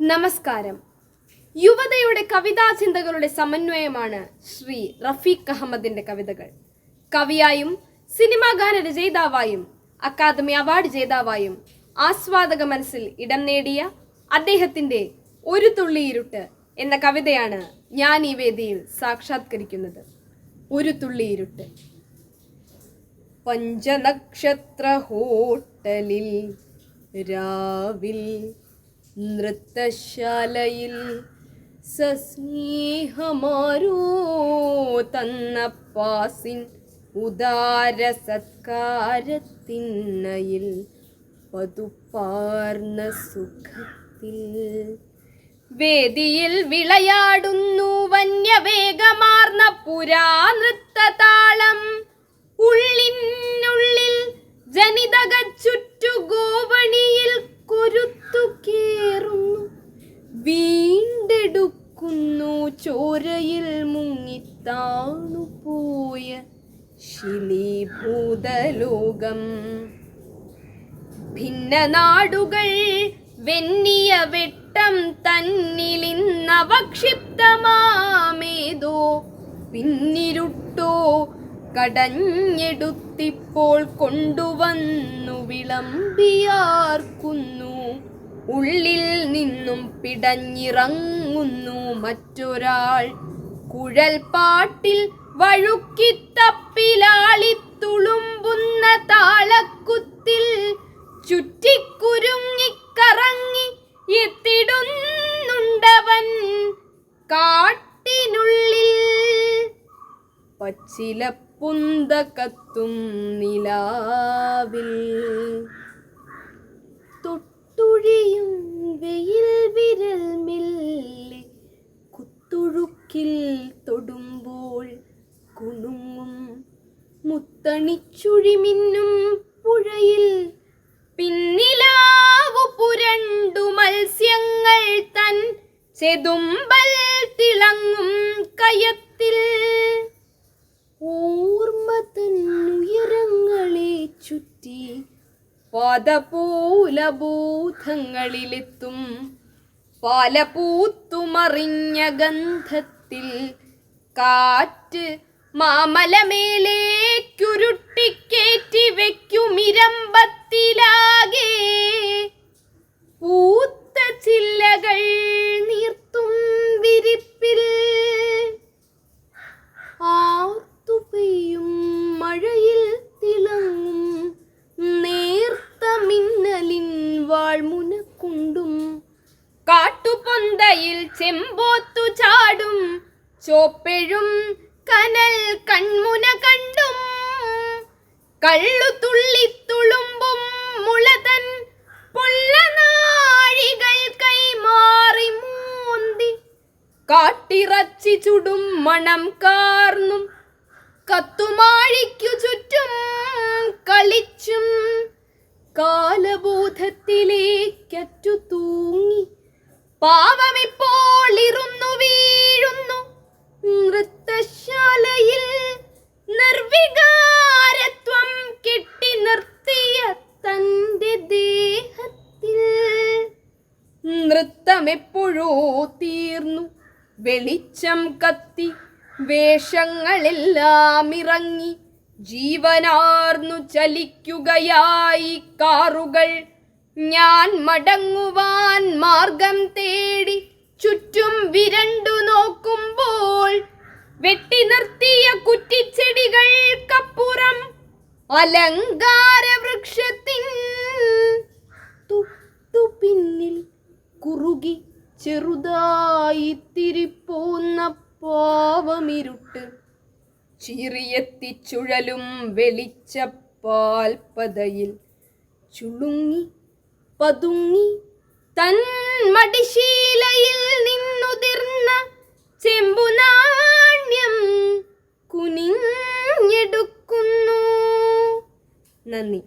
നമസ്കാരം. യുവതയുടെ കവിതാ ചിന്തകളുടെ സമന്വയമാണ് ശ്രീ റഫീഖ് അഹമ്മദിന്റെ കവിതകൾ. കവിയായും സിനിമാ ഗാന രചയിതാവായും അക്കാദമി അവാർഡ് ജേതാവായും ആസ്വാദക മനസ്സിൽ ഇടം നേടിയ അദ്ദേഹത്തിന്റെ ഒരു തുള്ളി ഇരുട്ട് എന്ന കവിതയാണ് ഞാൻ ഈ വേദിയിൽ സാക്ഷാത്കരിക്കുന്നത്. ഒരു തുള്ളി ഇരുട്ട് പഞ്ചനക്ഷത്ര ഹോട്ടലിൽ രാവിൽ നൃത്തശാലയിൽ സസ്നേഹമാരോ പാസിൻ ഉദാര സത്കാരത്തിന്നയിൽ പതുപ്പാർന്ന സുഖത്തിൽ. വേദിയിൽ വിളയാടുന്നു വന്യവേഗമാർന്ന പുരാനൃത്തതാളം. ഉള്ളിനുള്ളിൽ മുങ്ങിത്താണുപോയ ശിലീഭൂതലോകം ഭിന്ന നാടുകൾ വെന്നിയ വെട്ടം തന്നിലിന്നവക്ഷിപ്തമാമേതോ പിന്നിരുട്ടോ കടഞ്ഞെടുത്തിപ്പോൾ കൊണ്ടുവന്നു വിളമ്പിയാർക്കുന്നു. ഉള്ളിൽ നിന്നും പിടഞ്ഞിറങ്ങുന്നു മറ്റൊരാൾ കുഴൽ പാട്ടിൽ വഴുക്കിത്തപ്പിലാളിത്തുളുമ്പുന്ന താളക്കുത്തിൽ ചുറ്റിക്കുരുങ്ങിക്കറങ്ങി എത്തിടുന്നുണ്ടവൻ കാട്ടിനുള്ളിൽ. പച്ചിലപ്പുന്ത കത്തും നിലാവിൽ തൊട്ടുഴിയും വെയിൽ കുത്തുഴുക്കിൽ തൊടുമ്പോൾ കുണുങ്ങും. മുത്തണിച്ചുഴിമിന്നും പുഴയിൽ പിന്നിലാവു പുരണ്ടു മത്സ്യങ്ങൾ തൻ ചെതുമ്പൽ തിളങ്ങും കയത്തിൽ. ഓർമ്മ തന്നുയരങ്ങളെ ചുറ്റി പാദപൂലബോധങ്ങളിലെത്തും. പാലപൂത്തുമറിഞ്ഞ ഗന്ധത്തിൽ കാറ്റ് മാമലമേലേക്കുരുട്ടിക്കേറ്റി വെക്കുമിരമ്പത്തിലാകെ പൂത്ത ചില്ലകൾ നീർത്തും വിരിപ്പിൽ. ആർത്തു പെയ്യും മഴയിൽ തിളങ്ങും നേർത്ത മിന്നലിൻ വാൾമുനക്കുണ്ടും. കാട്ടുപൊന്തയിൽ ചെമ്പോത്തു ചാടും ചോപ്പെഴും കനൽ കൺമുന കണ്ടും കള്ളു തുള്ളി തുളുമ്പും മുളതൻ പൊള്ളനാഴികൾ കൈമാറി മൂന്തി കാട്ടിറച്ചി ചുടും മണം കാർന്നും കത്തുമാഴിക്കു നൃത്തമെപ്പോഴോ തീർന്നു. വെളിച്ചം കത്തി വേഷങ്ങളെല്ലാം ഇറങ്ങി. ജീവനാർന്നു ചലിക്കുകയായി കാറുകൾ. ഞാൻ മടങ്ങുവാൻ മാർഗം തേടി ചുറ്റും വിരണ്ടു നോക്കുമ്പോൾ വെട്ടി നിർത്തിയ കുറ്റിച്ചെടികൾക്കപ്പുറം അലങ്കാര വൃക്ഷത്തിൻ തൊട്ടു പിന്നിൽ കുറുകി ചെറുതായി തിരിപ്പോന്ന പാവമിരുട്ട് ചീറിയെത്തിച്ചുഴലും വെളിച്ചപ്പാൽപ്പതയിൽ ചുളുങ്ങി പതുങ്ങി തൻ മടിശീലയിൽ നിന്നുതിർന്ന ചെമ്പുനാണ്യം കുനിഞ്ഞെടുക്കുന്നു. നന്ദി.